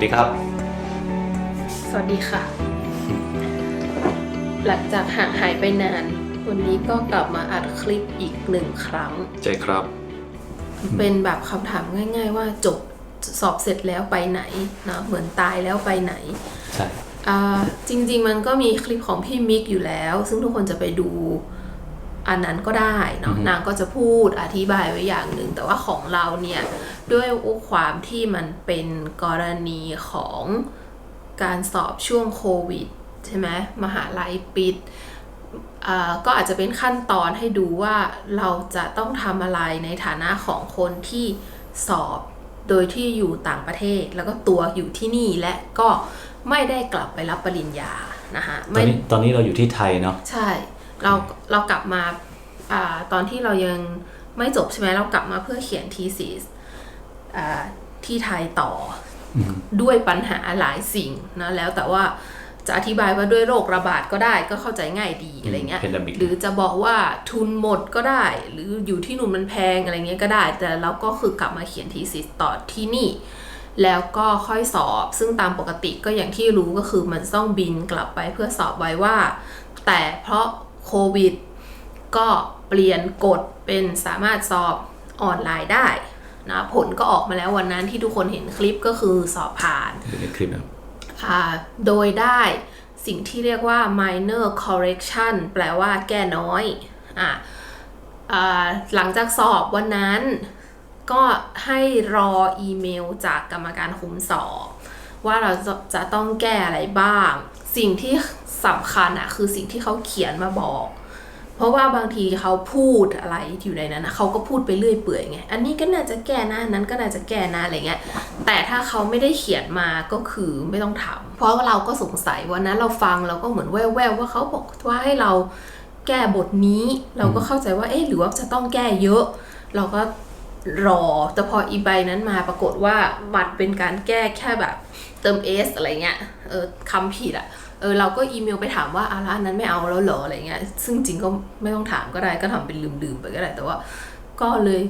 วัสดีครับ สวัสดีค่ะ หลังจากห่างหายไปนาน วันนี้ก็กลับมาอัดคลิปอีกหนึ่งครั้งใจครับ เป็นแบบคำถามง่าย ๆ ว่าจบสอบเสร็จแล้วไปไหนนะเหมือนตายแล้วไปไหน ใช่ อ่าจริง ๆ มันก็มีคลิปของพี่มิกอยู่แล้ว ซึ่งทุกคนจะไปดู อันนั้นก็ได้เนาะนางก็จะพูดอธิบายไว้อย่างหนึ่ง แต่ว่าของเราเนี่ยด้วยความที่มันเป็นกรณีของการสอบช่วงโควิดใช่ไหมมหาลัยปิดอ่าก็อาจจะเป็นขั้นตอนให้ดูว่าเราจะต้องทำอะไรในฐานะของคนที่สอบโดยที่อยู่ต่างประเทศ แล้วก็ตัวอยู่ที่นี่และก็ไม่ได้กลับไปรับปริญญานะคะตอนไม่นี้ตอนนี้เราอยู่ที่ไทยเนาะใช่ เราเรากลับมาอ่าตอนที่เรายังไม่จบใช่ไหมเรากลับมาเพื่อเขียนทีซีสอ่าที่ไทยต่ออด้วยปัญหาหลายสิ่งนะแล้วแต่ว่าจะอธิบายว่าด้วยโรคระบาดก็ได้ก็เข้าใจง่ายดีอะไรเงี้ย Pandemic หรือจะบอกว่าทุนหมดก็ได้ หรืออยู่ที่นู่นมันแพงอะไรเงี้ยก็ได้ แต่เราก็คือกลับมาเขียนทีสิสต่อที่นี่ แล้วก็ค่อยสอบ ซึ่งตามปกติก็อย่างที่รู้ก็คือมันต้องบินกลับไปเพื่อสอบไว้ว่า แต่เพราะ โควิด ก็เปลี่ยนกฎเป็นสามารถสอบออนไลน์ได้นะผลก็ออกมาแล้ววันนั้นที่ทุกคนเห็นคลิปก็คือสอบผ่านอยู่ในคลิปนะครับอ่าโดยได้สิ่งที่เรียกว่า minor correction แปลว่าแก้น้อยอะอ่าหลังจากสอบวันนั้นก็ให้รออีเมลจากกรรมการคุมสอบ ว่าเราจะจะต้องแก้อะไรบ้าง สิ่งที่ สำคัญอะคือสิ่งที่เขาเขียนมาบอก เพราะว่าบางทีเขาพูดอะไรอยู่ในนั้นนะเขาก็พูดไปเรื่อยเปื่อยไงอันนี้ก็น่าจะแก้นะนั้นก็น่าจะแก้นะอะไรเงี้ยแต่ถ้าเขาไม่ได้เขียนมาก็คือไม่ต้องทำเพราะว่าเราก็สงสัยวันนั้นเราฟังเราก็เหมือนแว่วๆว่าเขาบอกว่าให้เราแก้บทนี้เราก็เข้าใจว่าเอ๊ะหรือว่าจะต้องแก้เยอะ เราก็รอแต่พออีใบนั้นมาปรากฏว่ามันเป็นการแก้แค่แบบเติม s อะไรเงี้ยเออคำผิดอะ เออเราก็อีเมลไปถามว่าอะแล้วอันนั้นไม่เอาแล้วเหรออะไรเงี้ยซึ่งจริงก็ไม่ต้องถามก็ได้ก็ทำเป็นลืมๆไปก็ได้แต่ว่า ก็เลย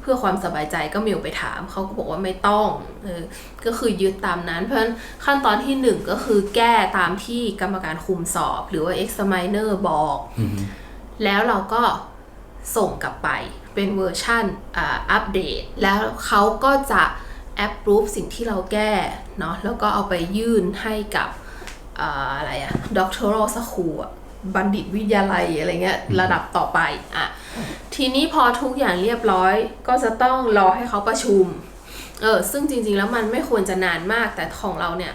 เพื่อความสบายใจก็เมลไปถามเขาก็บอกว่าไม่ต้องเออก็คือยึดตามนั้น เพราะฉะนั้นขั้นตอนที่หนึ่งก็คือแก้ตามที่กรรมการคุมสอบ หรือว่า examiner บอก แล้วเราก็ส่งกลับไปเป็นเวอร์ชันอ่าอัปเดต แล้วเขาก็จะแอปรูปสิ่งที่เราแก้เนาะแล้วก็เอาไปยื่นให้กับ อ่าอะไรอะ doctoral school อะบัณฑิตวิทยาลัยอะไรเงี้ยระดับต่อไปอะทีนี้พอทุกอย่างเรียบร้อย ก็จะต้องรอให้เขาประชุมเออซึ่งจริงๆแล้วมันไม่ควรจะนานมากแต่ของเราเนี่ย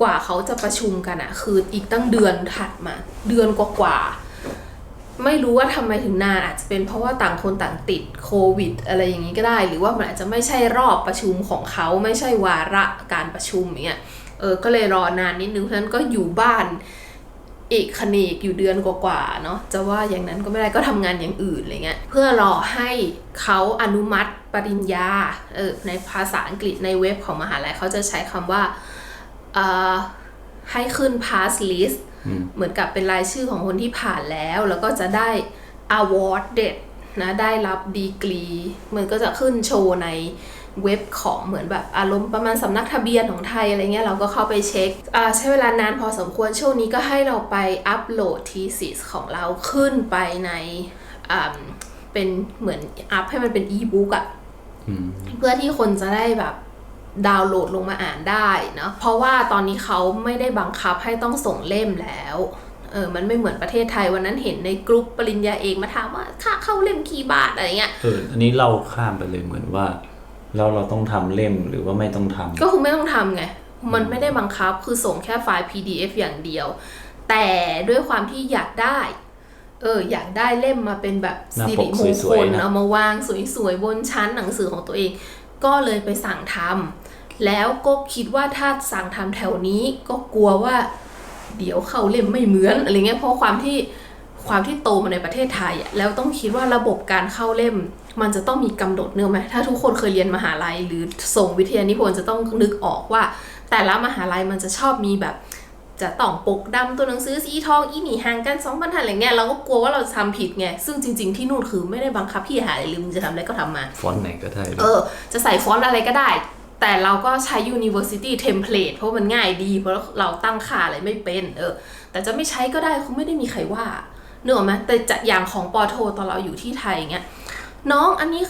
กว่าเขาจะประชุมกันอะคืออีกตั้งเดือนถัดมา เดือนกว่าๆไม่รู้ว่าทำไมถึงนานอาจจะเป็นเพราะว่าต่างคนต่างติดโควิด อะไรอย่างนี้ก็ได้ หรือว่ามันอาจจะไม่ใช่รอบประชุมของเขาไม่ใช่วาระการประชุมอย่างเงี้ย เออก็เลยรอนานนิดนึงเพราะฉะนั้นก็อยู่บ้านเอกคณิกอยู่เดือนกว่าๆเนาะจะว่าอย่างนั้นก็ไม่ได้ก็ทำงานอย่างอื่นอะไรเงี้ยเพื่อรอให้เขาอนุมัติปริญญาเออในภาษาอังกฤษในเว็บของมหาลัยเขาจะใช้คำว่าเอ่อให้ขึ้น pass list เหมือนกับเป็นรายชื่อของคนที่ผ่านแล้ว แล้วก็จะได้ award เด็ดนะได้รับดีกรี มันก็จะขึ้นโชว์ใน เว็บของเหมือนแบบอารมณ์ประมาณสำนักทะเบียนของไทยอะไรเงี้ยเราก็เข้าไปเช็คอ่าใช้เวลานานพอสมควรช่วงนี้ก็ให้เราไปอัปโหลดทีสิสของเราขึ้นไปในอ่าเป็นเหมือนอัพให้มันเป็นอีบุ๊กอะเพื่อที่คนจะได้แบบดาวน์โหลดลงมาอ่านได้เนาะเพราะว่าตอนนี้เขาไม่ได้บังคับให้ต้องส่งเล่มแล้วเออมันไม่เหมือนประเทศไทยวันนั้นเห็นในกรุ๊ปปริญญาเอกมาถามว่าค่าเข้าเล่มกี่บาทอะไรเงี้ยเอออันนี้เราข้ามไปเลยเหมือนว่า เราเราต้องทำเล่มหรือว่าไม่ต้องทำก็คือไม่ต้องทำไง มันไม่ได้บังคับคือส่งแค่ไฟล์ PDF อย่างเดียว แต่ด้วยความที่อยากได้ เอออยากได้เล่มมาเป็นแบบหน้าสิปริกมงสควยลๆนะเอามาวางสวยๆบนชั้นหนังสือของตัวเอง ก็เลยไปสั่งทำแล้วก็คิดว่าถ้าสั่งทำแถวนี้ก็กลัวว่า เดี๋ยวเข้าเล่มไม่เหมือนอะไรเงี้ยเพราะความที่ความที่โตมาในประเทศไทยอะแล้วต้องคิดว่าระบบการเข้าเล่ม มันจะต้องมีกำหนดเนื้อไหมถ้าทุกคนเคยเรียนมหาลัย หรือส่งวิทยานิพนธ์จะต้องนึกออกว่า แต่ละมหาลัยมันจะชอบมีแบบจะต้องปกดำตัวหนังสือสีทองอีหนีห่างกันสองบรรทัดอะไรเงี้ยเราก็กลัวว่าเราจะทำผิดไงซึ่งจริง ๆที่นู่นคือไม่ได้บังคับพี่หาอะไรหรือมึงจะทำอะไรก็ทำมา ฟอนต์ไหนก็ได้เลยเออ จะใส่ฟอนต์อะไรก็ได้ แต่เราก็ใช้ university template เพราะมันง่ายดี เพราะเราตั้งค่าอะไรไม่เป็น เออ แต่จะไม่ใช้ก็ได้คงไม่ได้มีใครว่าเนกออกไหมแต่จะอย่างของปอโทตอนเราอยู่ที่ไทยเงี้ย น้องอันนี้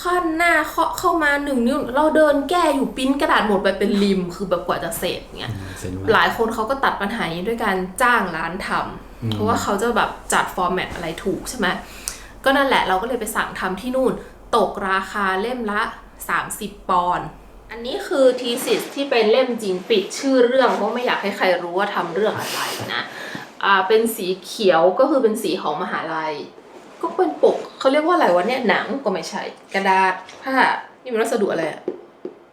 ขั้นหน้าเคาะเข้ามาหนึ่งนิ้วเราเดินแก้อยู่ปริ้นกระดาษหมดไปเป็นริม คือแบบกว่าจะเสร็จเงี้ยเซ็นหว่าลายคนเขาก็ตัดปัญหานี้ด้วยการจ้างร้านทำเพราะว่าเขาจะแบบจัดฟอร์แมตอะไรถูกใช่ไหมก็นั่นแหละเราก็เลยไปสั่งทำที่นู่น ตกราคาเล่มละ 30 ปอนด์อันนี้คือทีสิสที่เป็นเล่มจริงปิดชื่อเรื่องเพราะไม่อยากให้ใครรู้ว่าทำเรื่องอะไรนะอ่าเป็นสีเขียวก็คือเป็นสีของมหาลัย ก็เป็นปกเขาเรียกว่าอะไรวะเนี่ยหนังก็ไม่ใช่กระดาษผ้านี่มันวัสดุอะไรอะ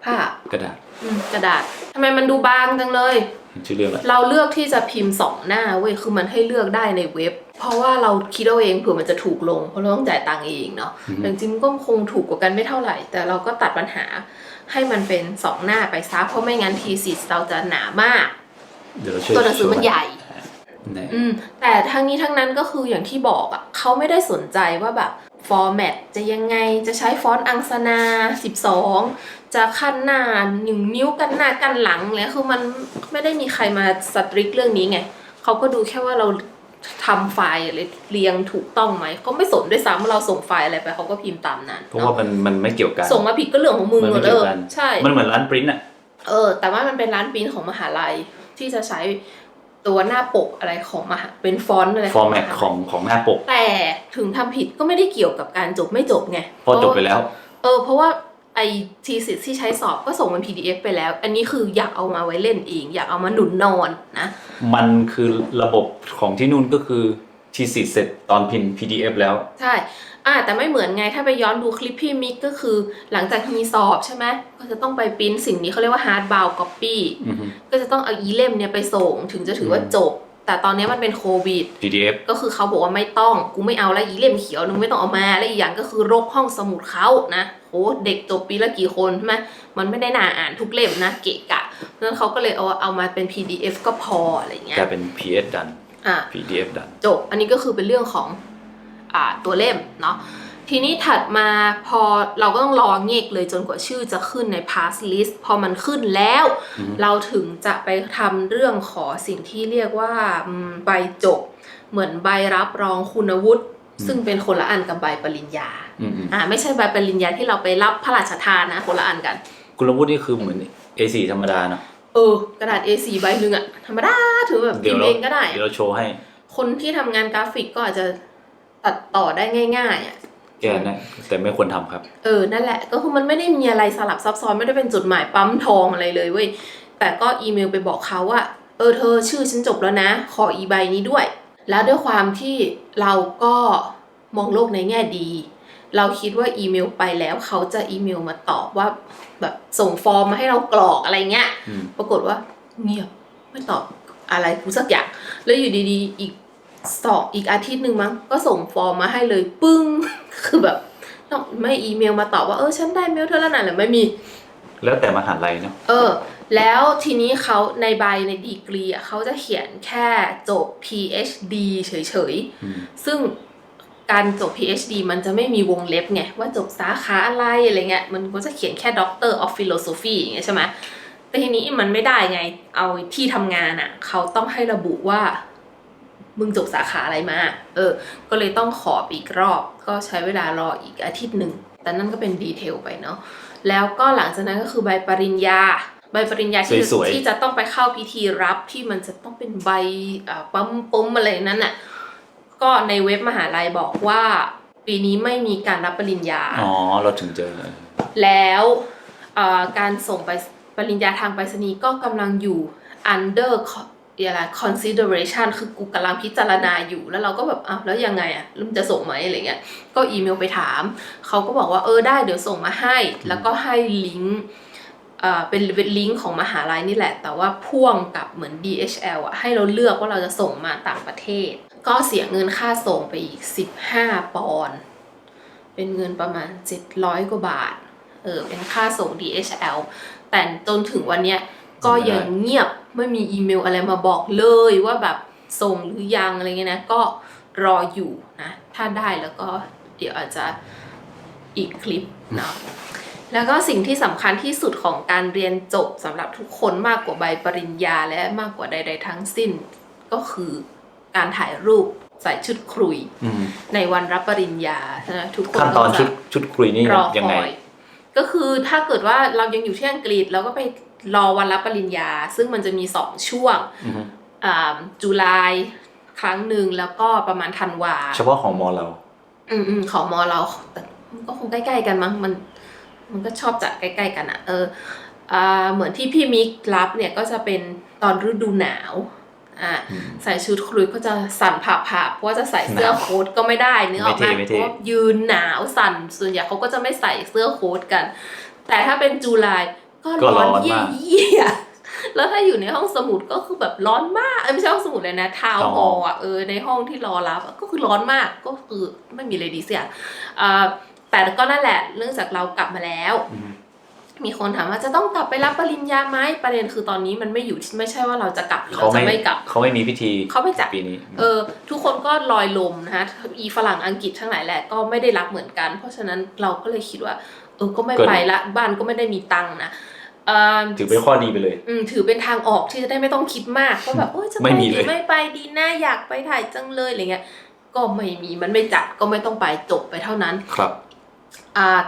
ผ้ากระดาษอืมกระดาษทำไมมันดูบางจังเลย ชื่อเรื่องอะไรเราเลือกที่จะพิมพ์สองหน้าเว้ยคือมันให้เลือกได้ในเว็บ เพราะว่าเราคิดเอาเองเผื่อมันจะถูกลงเพราะเราต้องจ่ายตังค์เองเนาะแต่จริงๆก็คงถูกกว่ากันไม่เท่าไหร่ แต่เราก็ตัดปัญหาให้มันเป็นสองหน้าไปซะเพราะไม่งั้นทีสิเราจะหนามาก เดี๋ยวเราช่วยตัวหนังสือมันใหญ่ ไหนอืมแต่ทั้งนี้ทั้งนั้นก็คืออย่างที่บอกอะ่ะเขาไม่ได้สนใจว่าแบบฟอร์แมตจะยังไงจะใช้ฟอนต์อังสนา 12 จะขั้นหน้าหนึ่งนิ้วกันหน้ากันหลังแล้วคือมันไม่ได้มีใครมาสตริกเรื่องนี้ไงเขาก็ดูแค่ว่าเราทำไฟล์อะไรเรียงถูกต้องไหมเขาไม่สนด้วยซ้ำว่าเราส่งไฟล์อะไรไปเขาก็พิมพ์ตามนั้นเพราะว่ามันมันไม่เกี่ยวกันส่งมาผิดก็เรื่องของมึงมันหมไม่ดเลเกี่ยวยกันใช่ มันเหมือนร้านปริ้นอะเออแต่ว่ามันเป็นร้านปริ้นของมหาลัยที่จะใช้ ตัวหน้าปกอะไรของมหาเป็นฟอนต์อะไรฟอร์แมตมหาลัยของของหน้าปก แต่ถึงทำผิดก็ไม่ได้เกี่ยวกับการจบไม่จบไงพอจบไปแล้ว เออ เพราะว่าไอทีสิที่ใช้สอบก็ส่งเป็น PDF ไปแล้ว อันนี้คืออยากเอามาไว้เล่นเอง อยากเอามาหนุนนอนนะ มันคือระบบของที่นู่นก็คือ ทีสิเสร็จตอนพิมพ์ PDF แล้ว ใช่อ่าแต่ไม่เหมือนไงถ้าไปย้อนดูคลิปพี่มิกก็คือ หลังจากมีสอบใช่ไหมก็จะต้องไปปริ้นสิ่งนี้เขาเรียกว่า hard bound copy อือฮึก็จะต้องเอาอีเล่มเนี่ยไปส่งถึงจะถือว่าจบ แต่ตอนนี้มันเป็นโควิด PDF ก็คือเขาบอกว่าไม่ต้อง กูไม่เอาแล้วอีเล่มเขียวนึงไม่ต้องเอามาและอีกอย่างก็คือรกห้องสมุดเขานะโหเด็กจบปีละกี่คนใช่ไหมมันไม่ได้น่าอ่านทุกเล่มนะเกะกะเพราะฉะนั้นเขาก็เลยเอาเอามาเป็น PDF ก็พออะไรเงี้ยกลายเป็น PS ดัน อะ PDF ดันจบ อันนี้ก็คือเป็นเรื่องของอ่าตัวเล่มเนาะ ทีนี้ถัดมาพอเราก็ต้องรอเงกเลยจนกว่าชื่อจะขึ้นใน pass list พอมันขึ้นแล้วอือฮึเราถึงจะไปทำเรื่องขอสิ่งที่เรียกว่าอืมใบจบ เหมือนใบรับรองคุณวุฒิซึ่งเป็นคนละอันกับใบปริญญาอืมอืมอ่าไม่ใช่ใบปริญญาที่เราไปรับพระราชทานนะคนละอันกัน คุณวุฒินี่คือเหมือน A4 ธรรมดาเนาะ เออกระดาษ A4 ใบหนึ่งอะธรรมดาถือแบบพิเดี๋ยมวพ์เราเองก็ได้ เดี๋ยวเราโชว์ให้ คนที่ทำงานกราฟิกก็อาจจะตัดต่อได้ง่าย ๆอะแกนะแต่ไม่ควรทำครับ เออ นั่นแหละ ก็คือมันไม่ได้มีอะไรสลับซับซ้อนไม่ได้เป็นจดหมายปั๊มทองอะไรเลยเว้ย แต่ก็อีเมลไปบอกเขาว่า เออเธอชื่อฉันจบแล้วนะ ขออีใบนี้ด้วย แล้วด้วยความที่เราก็มองโลกในแง่ดี เราคิดว่าอีเมลไปแล้วเขาจะอีเมลมาตอบว่า แบบส่งฟอร์มมาให้เรากรอกอะไรเงี้ยอืมปรากฏว่าเงียบไม่ตอบอะไรกูสักอย่าง แล้วอยู่ดีๆ อีกสองอีกอาทิตย์หนึ่งมั้งก็ส่งฟอร์มมาให้เลยปึ้ง คือแบบต้องไม่อีเมลมาตอบว่าเออฉันได้เมลเธอแล้วนะหรือไม่มี แล้วแต่มหาลัยเนาะเออ แล้วทีนี้เขาในใบในดีกรีอะเขาจะเขียนแค่จบ PhD เฉยอืมๆซึ่ง การจบ PhD มันจะไม่มีวงเล็บไงว่าจบสาขาอะไรอะไรเงี้ยมันก็จะเขียนแค่ Doctor of Philosophy อย่างเงี้ยใช่ไหมแต่ทีนี้มันไม่ได้ไง เอาที่ทำงานอะ เขาต้องให้ระบุว่า มึงจบสาขาอะไรมา เออ ก็เลยต้องขออีกรอบ ก็ใช้เวลารออีกอาทิตย์หนึ่ง แต่นั่นก็เป็นดีเทลไปเนาะ แล้วก็หลังจากนั้นก็คือใบปริญญา ใบปริญญาที่สวยๆที่จะต้องไปเข้าพิธีรับที่มันจะต้องเป็นใบอ่าปั๊มปุ้มอะไรนั้นน่ะ ก็ในเว็บมหาลัยบอกว่า ปีนี้ไม่มีการรับปริญญา อ๋อ เราถึงเจอ แล้วเอ่อการส่งไปปริญญาทางไปรษณีย์ก็กำลังอยู่ under co- อะไร consideration คือกูกำลังพิจารณาอยู่ แล้วเราก็แบบอ้าวแล้วยังไงอะแล้วมันจะส่งไหมอะไรเงี้ย ก็อีเมลไปถาม เขาก็บอกว่าเออได้เดี๋ยวส่งมาให้ แล้วก็ให้ลิงก์เอ่อเป็นเป็นลิงก์ของมหาลัยนี่แหละ แต่ว่าพ่วงกับเหมือน DHL อะให้เราเลือกว่าเราจะส่งมาต่างประเทศ ก็เสียเงินค่าส่งไปอีก 15 ปอนด์เป็นเงินประมาณ 700 กว่าบาท เออ เป็นค่าส่ง DHL แต่จนถึงวันเนี้ยก็ยังเงียบไม่มีอีเมลอะไรมาบอกเลยว่าแบบส่งหรือยังอะไรเงี้ยนะ ก็รออยู่นะ ถ้าได้แล้วก็เดี๋ยวอาจจะอีกคลิปเนาะแล้วก็สิ่งที่สำคัญที่สุดของการเรียนจบสำหรับทุกคนมากกว่าใบปริญญาและมากกว่าใด ๆ ทั้งสิ้นก็คือ การถ่ายรูปใส่ชุดครุยอืมในวันรับปริญญานะทุกคนขั้นตอนก็จะชุดชุดคุยนี่รอยังคไงอยก็คือถ้าเกิดว่าเรายังอยู่ที่อังกฤษเราก็ไปรอวันรับปริญญา ซึ่งมันจะมีสองช่วงอือฮึอ่าจุลายครั้งหนึ่งแล้วก็ประมาณธันวา เฉพาะของมอเรา อืมอืมของมอเราแต่มันก็คงใกล้ๆกันมั้งมัน มันก็ชอบจัดใกล้ๆกันอะเอออ่าเหมือนที่พี่มิกรับเนี่ยก็จะเป็นตอนฤดูหนาว อ่าอืมใส่ชุดคลุยก็จะสั่นผ่าผ่าเพราะว่าจะใส่เสื้อหนาวโค้ทก็ไม่ได้เนื้อออกไม่มาเท่ไม่เพเท่ราะยืนหนาวสั่นส่วนใหญ่เขาก็จะไม่ใส่เสื้อโค้ทกัน แต่ถ้าเป็นจุลายก็ก็ร้ร้ออนนมากเยี่ยๆแล้วถ้าอยู่ในห้องสมุดก็คือแบบร้อนมากเอ้ยไม่ใช่ห้องสมุดเลยนะทาวน์ฮอลล์อะเออในห้องที่รอรับอะก็คือร้อนมากก็คือไม่มีอะไรดีเสียอ่าแต่ก็นั่นแหละเรื่องจากเรากลับมาแล้วอื มมีคนถามว่าจะต้องกลับไปรับปริญญาไหมประเด็นคือตอนนี้มันไม่อยู่ที่ไม่ใช่ว่าเราจะกลับหรือเขาเราจะไม่ไม่กลับเขาไม่มีพิธีเขาไม่จัดปีนี้ เออ ทุกคนก็ลอยลมนะคะอีฝรั่งอังกฤษทั้งหลายแหละก็ไม่ได้รับเหมือนกัน เพราะฉะนั้นเราก็เลยคิดว่า เออก็ไม่ก็ดีไปละบ้านก็ไม่ได้มีตังค์นะเออถือเป็นข้อดีไปเลย อืมถือเป็นทางออกที่จะได้ไม่ต้องคิดมากก็แบบเออจะไปไม่มีหเลรืยอไม่ไปดีนะอยากไปถ่ายจังเลยอะไรเงี้ยก็ไม่มีมันไม่จัดก็ไม่ต้องไปจบไปเท่านั้นครับอ่า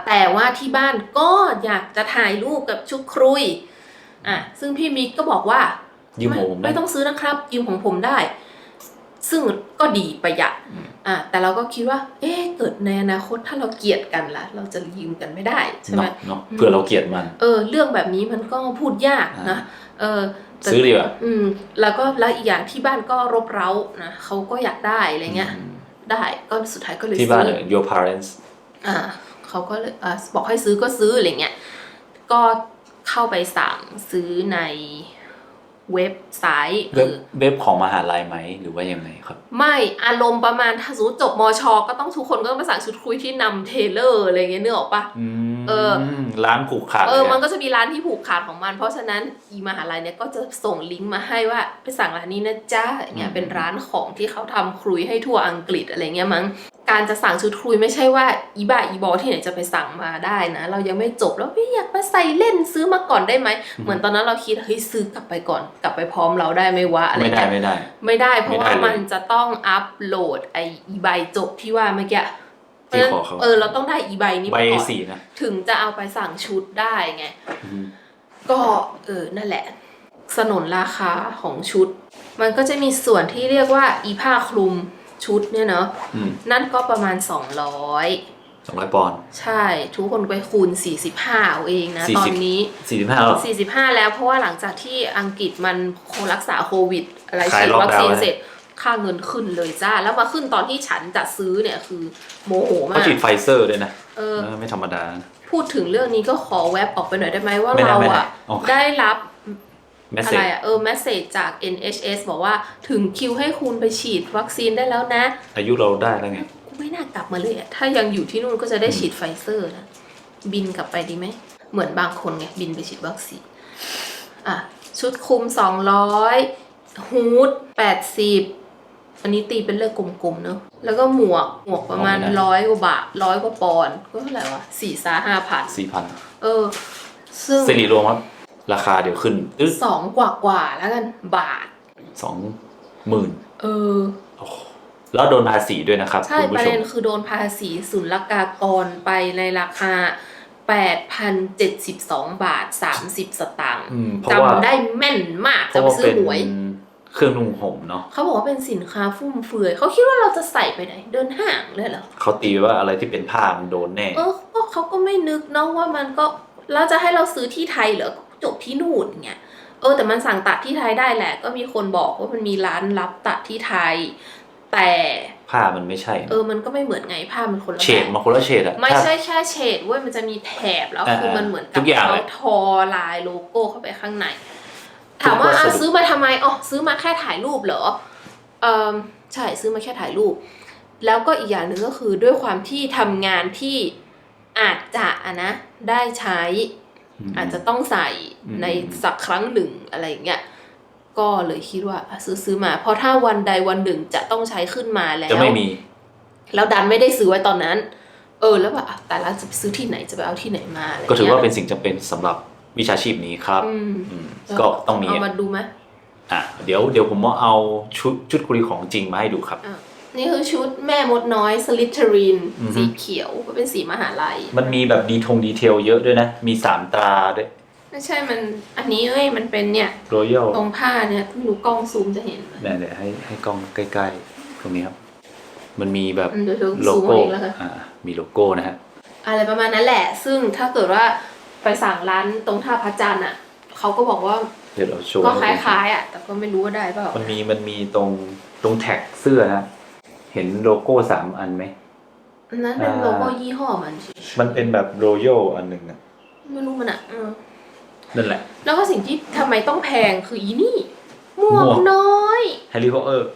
แต่ว่าที่บ้านก็อยากจะถ่ายรูปกับชุดครุยอะซึ่งพี่มิกก็บอกว่ายืมไม่ของผมได้ไม่ต้องซื้อนะครับ ยืมของผมได้ ซึ่งก็ดีประหยัดอืมอะแต่เราก็คิดว่า เอ๊ะเกิดในอนาคตถ้าเราเกลียดกันล่ะ เราจะยืมกันไม่ได้ใช่ไหมเนาะเนาะเผื่อเราเกลียดมัน เออ เรื่องแบบนี้มันก็พูดยากนะอ่าเออแต่ซื้อดีกว่าอืม แล้วก็แล้วอีกอย่างที่บ้านก็รบเร้านะเขาก็อยากได้อะไรเงี้ยอืมได้ก็สุดท้ายก็เลยที่บ้านซื้อเนี่ย your parents อ่า เขาก็เลยอ่าบอกให้ซื้อก็ซื้ออะไรเงี้ยก็เข้าไปสั่งซื้อในเว็บไซต์เว็บเออเว็บของมหาลัยไหมหรือว่ายังไงครับ ไม่อารมณ์ประมาณถ้าสมมติจบมช ก็ต้องทุกคนก็ต้องไปสั่งชุดคุยที่นำเทเลอร์อะไรเงี้ยนึกออกปะอืมเออร้านผูกขาดเออลยะมันก็จะมีร้านที่ผูกขาดของมัน เพราะฉะนั้นอีมหาลัยเนี่ยก็จะส่งลิงก์มาให้ว่าไปสั่งร้านนี้นะจ๊ะอย่างเงี้ยเป็นร้านของที่เขาทำครุยให้ทั่วอังกฤษอะไรเงี้ยมั้ง การจะสั่งชุดครุยไม่ใช่ว่าอีบ้าอีบอที่ไหนจะไปสั่งมาได้นะ เรายังไม่จบแล้วพี่อยากมาใส่เล่นซื้อมาก่อนได้ไหม เหมือนตอนนั้นเราคิดเฮ้ยซื้อกลับไปก่อน กลับไปพร้อมเราได้ไหมวะอะไรไม่ได้เงี้ยไม่ได้ ไม่ได้เพราะไม่ได้ว่าเลยมันจะต้องอัปโหลดไออีใบจบที่ว่าเมื่อกี้เพราะฉะนั้นที่ขอเขาเออเราต้องได้อีใบนี้ใบมาก่อนสีนะถึงจะเอาไปสั่งชุดได้ไงอืมก็เออนั่นแหละ สนนราคาของชุด มันก็จะมีส่วนที่เรียกว่าอีผ้าคลุม ชุดเนี่ยเนาะอืมนั่นก็ประมาณ 200 สองร้อยปอนด์ ใช่ ทุกคนไปคูณ 45เอาเองนะ 40 ตอนนี้ สี่สิบห้าหรอ45 แล้วเพราะว่าหลังจากที่อังกฤษมันรักษาโควิด อะไรคลายฉีดล็อกวัคซีนดาวน์ เสร็จค่าเงินขึ้นเลยจ้า แล้วมาขึ้นตอนที่ฉันจะซื้อเนี่ยคือโมโหเขามากฉีดไฟเซอร์ด้วยนะเออ เออไม่ธรรมดานะพูดถึงเรื่องนี้ก็ขอแวบออกไปหน่อยได้ไหมว่าไม่ได้เราไม่ได้อะโอเค ได้รับแมส อะเซไรจอะเออแมสเซจจาก NHS บอกว่าถึงคิวให้คุณไปฉีดวัคซีนได้แล้วนะ อายุเราได้แล้วไงกูไม่น่ากลับมาเลยอะถ้ายังอยู่ที่นู่นก็จะได้ฉีดไฟเซอร์นะ บินกลับไปดีไหม เหมือนบางคนไง บินไปฉีดวัคซีนอะชุดคลุม 200 ฮูด80 อันนี้ตีเป็นเลขกลมๆเนอะแล้วก็หมวกหมวกประมาณมองไม่ได้ ร้อยกว่าบาทร้อยกว่าปอนด์ก็เท่าไหร่วะสี่ซาห้าพันสี่พันเออ ซึ่ง สิริรวมครับ ราคาเดี๋ยวขึ้นอึ๊ดสองกว่ากว่าๆแล้วกันบาทสองหมื่นเออแล้วโดนภาษีด้วยนะครับ ใช่คุณปผู้ระชเด็มนคือโดนภาษีศุลกากรไปในราคา 8,072 บาท 30 สตางค์อืมเพราะว่าจำได้แม่นมากเพจะราะไปว่าซื้อเป็นหวยเครื่องนุ่งห่มเนาะเขาบอกว่าเป็นสินค้าฟุ่มเฟือยเขาคิดว่าเราจะใส่ไปไหน เดินห้างเลยเหรอเขาตีว่าอะไรที่เป็นผ้ามันโดนแน่ เออก็เขาก็ไม่นึกเนาะว่ามันก็แล้วจะให้เราซื้อที่ไทยเหรอก็ จบที่นู่นไงเออแต่มันสั่งตัดที่ไทยได้แหละ ก็มีคนบอกว่ามันมีร้านรับตัดที่ไทย แต่ผ้ามันไม่ใช่ เออมันก็ไม่เหมือนไงผ้ามันคนละเฉดแบบมาคนละเฉดอะไม่ถ้าใช่แค่เฉดเว้ยมันจะมีแถบแล้วอ่าคือมันเหมือนทุกับกอย่างเขาเลยทอลายโลโก้เข้าไปข้างใน ถามว่าทุกวัสดุอะซื้อมาทำไมอ๋อซื้อมาแค่ถ่ายรูปเหรอเออใช่ซื้อมาแค่ถ่ายรูป แล้วก็อีกอย่างหนึ่งก็คือด้วยความที่ทำงานที่อาจจะอะนะได้ใช้ม อาจจะต้องใส่อืมในสักครั้งหนึ่งอะไรอย่างเงี้ยก็เลยคิดว่าอะซื้อซื้อมา เพราะถ้าวันใดวันหนึ่งจะต้องใช้ขึ้นมาแล้วจะไม่มี แล้วดันไม่ได้ซื้อไว้ตอนนั้น เอเออแล้วแบบอะแต่ละจะไปซื้อที่ไหนจะไปเอาที่ไหนมาอะไรก็ถือว่าเป็นเงี้ยสิ่งจำเป็นสำหรับวิชาชีพนี้ครับอืมอืมก็ต้องมีเอามาดูไหมอะเดี๋ยวเดี๋ยวผมว่าเอาชุดชุดคุยของจริงมาให้ดูครับอะ นี่คือชุดแม่มดน้อยสลิทรินอือฮึ สีเขียวก็เป็นสีมหาลัย มันมีแบบดีทงดีเทลเยอะด้วยนะ มีสามตราด้วยไม่ใช่มันอันนี้เอ้ยมันเป็นเนี่ย รอยัลตรงผ้าเนี่ยไม่รู้กล้องซูมจะเห็นไหม เนี่ยเดี๋ยวให้ให้กล้องใกล้ๆ ตรงนี้ครับ มันมีแบบอืมเดี๋ยวเธอโลซูมโก้เอาเองแล้วกัน อ่า มีโลโก้นะฮะ อะไรประมาณนั้นแหละ ซึ่งถ้าเกิดว่าไปสั่งร้านตรงท่าพระจันทร์อะเขาก็บอกว่าเดี๋ยวเราโชว์ก็คให้ดูล้ายๆอะแต่ก็ไม่รู้ว่าได้เปล่ามันมีมันมีตรงตรงแท็กเสื้อนะ เห็นโลโก้สามอันไหม อันนั้นเป็นอ่าโลโก้ยี่ห้อมันเฉยๆมันเป็นแบบรอยัลอันหนึ่งนะไม่รู้มันอะเออนั่นแหละ แล้วก็สิ่งที่ทำไมต้องแพงคืออีนี่หมวหมกวกน้อย แฮร์รี่พอตเตอร์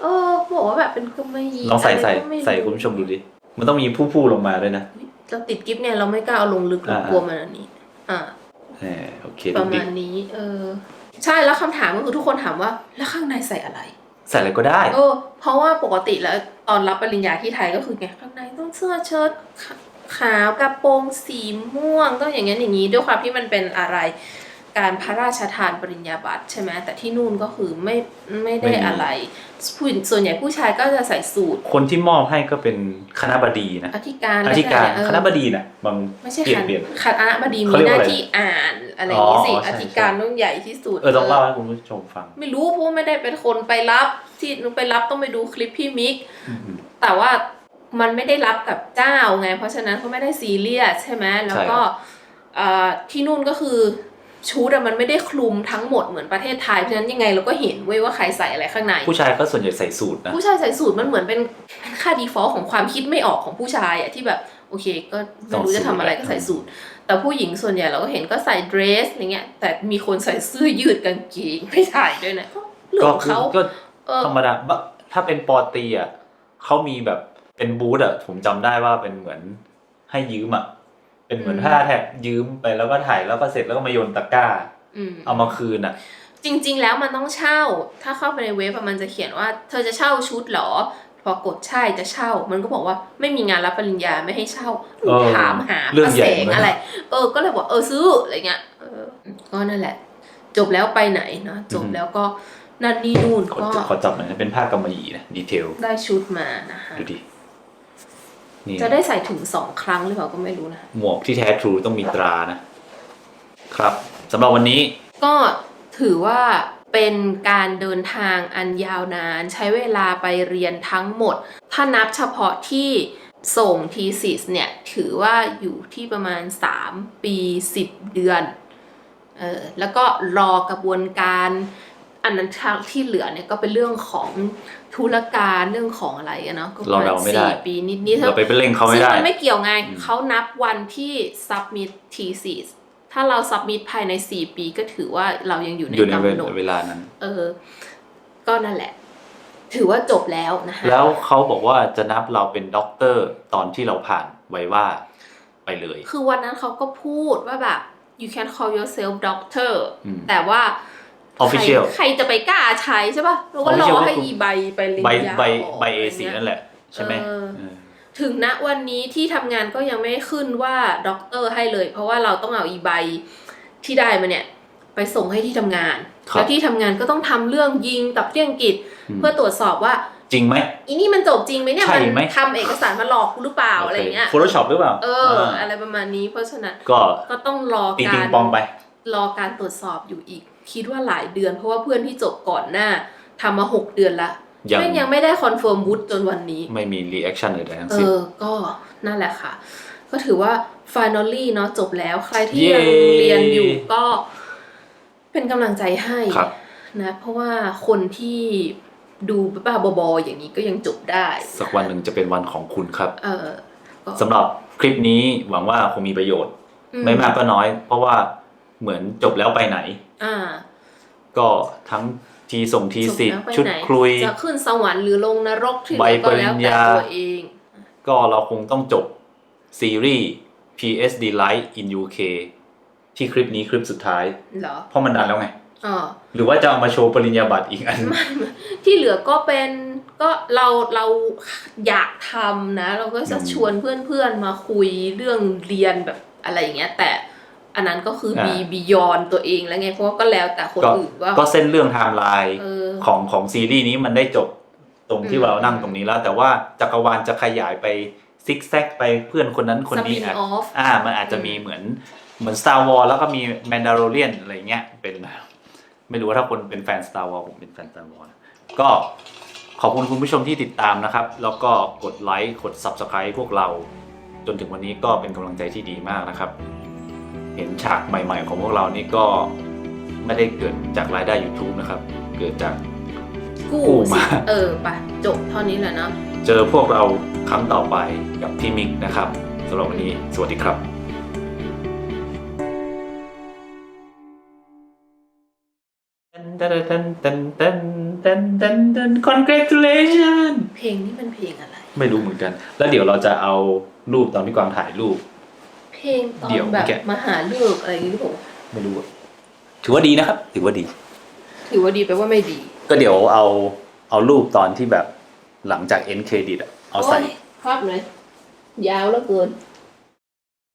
เออบอกว่าแบบเป็นกำมะหยี่ลองใส่ใส่ะไรก็ไม่รู้ใส่คุณผู้ชมดูดิ มันต้องมีผู้ผู้ลงมาด้วยนะ เราติดกิฟต์เนี่ยเราไม่กล้าเอาลงลึกเราอ่า กลัวมันอันนี้ อ่าแหมโอเคปดูระดิมาณนี้ เออ ใช่แล้วคำถามก็คือทุกคนถามว่า แล้วข้างในใส่อะไร ใส่อะไรก็ได้ เออเพราะว่าปกติแล้วตอนรับปริญญาที่ไทยก็คือไงข้างในต้องเสื้อเชิ้ตขาขาวกระโปรงสีม่วงต้องอย่างนั้นอย่างนี้ด้วยความที่มันเป็นอะไร การพระราชทานปริญญาบัตรใช่ไหมแต่ที่นู่นก็คือไม่ไม่ได้ไม่มีอะไรผู้ส่วนใหญ่ผู้ชายก็จะใส่สูทคนที่มอบให้ก็เป็นคณะบดีนะอธิการอธิการเออคณะบดีนะบางไม่ใช่เปลี่ยนคณะเปลี่ยนคณะบดีเขามีเรียกหว่าน้าอะไรที่อ่านอะไรอย่างนี้สิอ๋อใช่อธิการต้องใหญ่ที่สุดเออต้องเล่าให้คุณผู้ชมฟัง ไม่รู้เพราะว่าไม่ได้เป็นคนไปรับที่นุไปรับต้องไปดูคลิปพี่มิกอืมแต่ว่ามันไม่ได้รับกับเจ้าไง เพราะฉะนั้นเขาไม่ได้ซีเรียสใช่ไหมแล้วก็ใช่ครับเอ่อที่นู่นก็คือ ชุดอะมันไม่ได้คลุมทั้งหมดเหมือนประเทศไทยเพราะฉะนั้นยังไงเราก็เห็นเว้ยว่าใครใส่อะไรข้างใน ผู้ชายก็ส่วนใหญ่ใส่สูทนะ ผู้ชายใส่สูทมันเหมือนเป็นค่าดีฟอลต์ของความคิดไม่ออกของผู้ชายอะที่แบบโอเค ก็ไม่รู้จะทำอะไรก็ใส่สูทแต่ผู้หญิงส่วนใหญ่เราก็เห็นก็ใส่เดรสอะไรเงี้ย แต่มีคนใส่เสื้อยืดกางเกงไม่ใส่ด้วยนะก็เรื่องก็ของคือเขาก็เออธรรมดาบะถ้าเป็นปอตรีอะเขามีแบบเป็นบูธอะผมจำได้ว่าเป็นเหมือนให้ยืมอะ เป็นเหมือนผ้าแท็กยืมไปแล้วก็ถ่ายแล้วก็เสร็จแล้วก็มาโยนตะกร้าอืมเอามาคืนอะ จริง ๆ แล้วมันต้องเช่า ถ้าเข้าไปในเว็บอะมันจะเขียนว่า เธอจะเช่าชุดเหรอ พอกดใช่จะเช่า มันก็บอกว่าไม่มีงานรับปริญญาไม่ให้เช่าเออถามหาเรื่องประใหญ่แสงมากอะไร เออ ก็เลยบอกเออซื้ออะไรเงี้ยเออก็นั่นแหละ จบแล้วไปไหนนะจบแล้วก็นั่นนี่นู่นขอก็ขอจับหน่อยนะเป็นผ้ากำมะหยี่นะดีเทลได้ชุดมานะคะดูดิ นี่จะได้ใส่ถึงสองครั้งหรือเปล่าก็ไม่รู้นะ หมวกที่แท้ทรูต้องมีตรานะ ครับสำหรับวันนี้ก็ถือว่าเป็นการเดินทางอันยาวนาน ใช้เวลาไปเรียนทั้งหมด ถ้านับเฉพาะที่ส่งทีสิสเนี่ย ถือว่าอยู่ที่ประมาณ 3 ปี 10 เดือนเออแล้วก็รอกระบวนการอันนั้นที่เหลือเนี่ยก็เป็นเรื่องของ ธุรการเรื่องของอะไรอะเนาะก็ประมาณเราเดาไม่ได้ สี่ปีนิดๆเราไปเป็นเร่งเขาไม่ซึ่งได้ มันไม่เกี่ยวไงอืม เขานับวันที่ submit thesis ถ้าเรา submit ภายใน 4 ปีก็ถือว่าเรายังอยู่ในอยู่ในกำหนดเวลานั้น เออ ก็นั่นแหละ ถือว่าจบแล้วนะคะแล้วเขาบอกว่าจะนับเราเป็นด็อกเตอร์ตอนที่เราผ่านไวว่าไปเลย คือวันนั้นเขาก็พูดว่าแบบ you can call yourself doctor อืม แต่ว่า Official ใครใครจะไปกล้าใช้ใช่ป่ะเราก็รอ Official ก็ให้คืออีใบไปเรียนใบยาใบออกใบเออะไรสีงี้ยนั่นแหละ ใช่ไหมเออเออถึงณวันนี้ที่ทำงานก็ยังไม่ขึ้นว่าด็อกเตอร์ให้เลย เพราะว่าเราต้องเอาอีใบที่ได้มาเนี่ยไปส่งให้ที่ทำงานครับแล้วที่ทำงานก็ต้องทำเรื่องยิงตับเรี่ยงกิจอืมเพื่อตรวจสอบว่าจริงไหมอีนี่มันจบจริงไหมเนี่ยใช่มันไหมทำเอกสารมาหลอกกูหรือเปล่าอะไรเงี้ยโฟโต้ช็อปหรือเปล่า เออ อะไรประมาณนี้เพราะฉะนั้นก็ก็ต้องรอตีกาปิงรปองไปรอการตรวจสอบอยู่อีก คิดว่าหลายเดือน เพราะว่าเพื่อนที่จบก่อนหน้าทำมาหกเดือนละยังแม่งยังไม่ได้คอนเฟิร์มวุฒิจนวันนี้ ไม่มีรีแอคชั่นใดๆทั้งเอสิ้นอก็นั่นแหละค่ะ ก็ถือว่า finally เนาะจบแล้วใครที่เย้ยังเรียนอยู่ก็เป็นกำลังใจให้ครับนะ เพราะว่าคนที่ดูบ้าๆบอๆอย่างนี้ก็ยังจบได้ สักวันหนึ่งจะเป็นวันของคุณครับ เออก็สำหรับคลิปนี้หวังว่าคงมีประโยชน์อืไม่มากก็น้อย เพราะว่าเหมือนจบแล้วไปไหน อ่า ก็ทั้งทีส่งทีสิทจบธิ์แล้วไปชุดไหนคลุย จะขึ้นสวรรค์หรือลงนรกที่ใบไหนก็แล้วปริญแต่ญาตัวเอง ก็เราคงต้องจบซีรีส์ PSD Light in UK ที่คลิปนี้คลิปสุดท้ายเหรอเพราะมันดันแล้วไงอ๋อหรือว่าจะเอามาโชว์ปริญญาบัตรอีกอัน ที่เหลือก็เป็นก็เราเราอยากทำนะ เราก็จะอืมชวนเพื่อนๆมาคุยเรื่องเรียนแบบอะไรอย่างเงี้ย แต่ อันนั้นก็คือมีอ่าบียอนตัวเองแล้วไงเพราะว่าก็แล้วแต่คนก็อื่นว่า ก็เส้นเรื่องไทม์ไลน์เออของของซีรีส์นี้มันได้จบตรงที่อืมเรานั่งตรงนี้แล้ว แต่ว่าจักรวาลจะขยายไปซิกแซกไปเพื่อนคนนั้นคนนี้ spin อะ off อ่ามันอาจจะมีเหมือนเหมือน Star Wars แล้วก็มี Mandalorian อะไรเงี้ยเป็น ไม่รู้ว่าถ้าคนเป็นแฟน Star Wars ผมเป็นแฟน Star Wars นะก็ขอบคุณคุณผู้ชมที่ติดตามนะครับ แล้วก็กดไลค์กด Subscribe พวกเรา จนถึงวันนี้ก็เป็นกำลังใจที่ดีมากนะครับ เห็นฉากใหม่ ๆ ของพวกเรานี่ก็ไม่ได้เกิดจากรายได้ YouTube นะครับ เกิดจาก กู้กู้สิมา เออไปจบเท่านี้แหละเนาะเจอพวกเราครั้งต่อไปกับพี่มิกนะครับสำหรับวันนี้ สวัสดีครับตันตันตันตันตันตันตัน congratulation เพลงนี้เป็นเพลงอะไร ไม่รู้เหมือนกัน แล้วเดี๋ยวเราจะเอารูปตอนพี่กวางถ่ายรูป เพลงตอนเดี๋ยวแบบแกะมาหาเลือกอะไรอย่างนี้หรือเปล่าไม่รู้อะถือว่าดีนะครับ ถือว่าดี ถือว่าดีไปว่าไม่ดีก็เดี๋ยวเอาเอารูปตอนที่แบบหลังจาก end credit อะเอาใส่ โยครับเลยยาวแล้วเกิน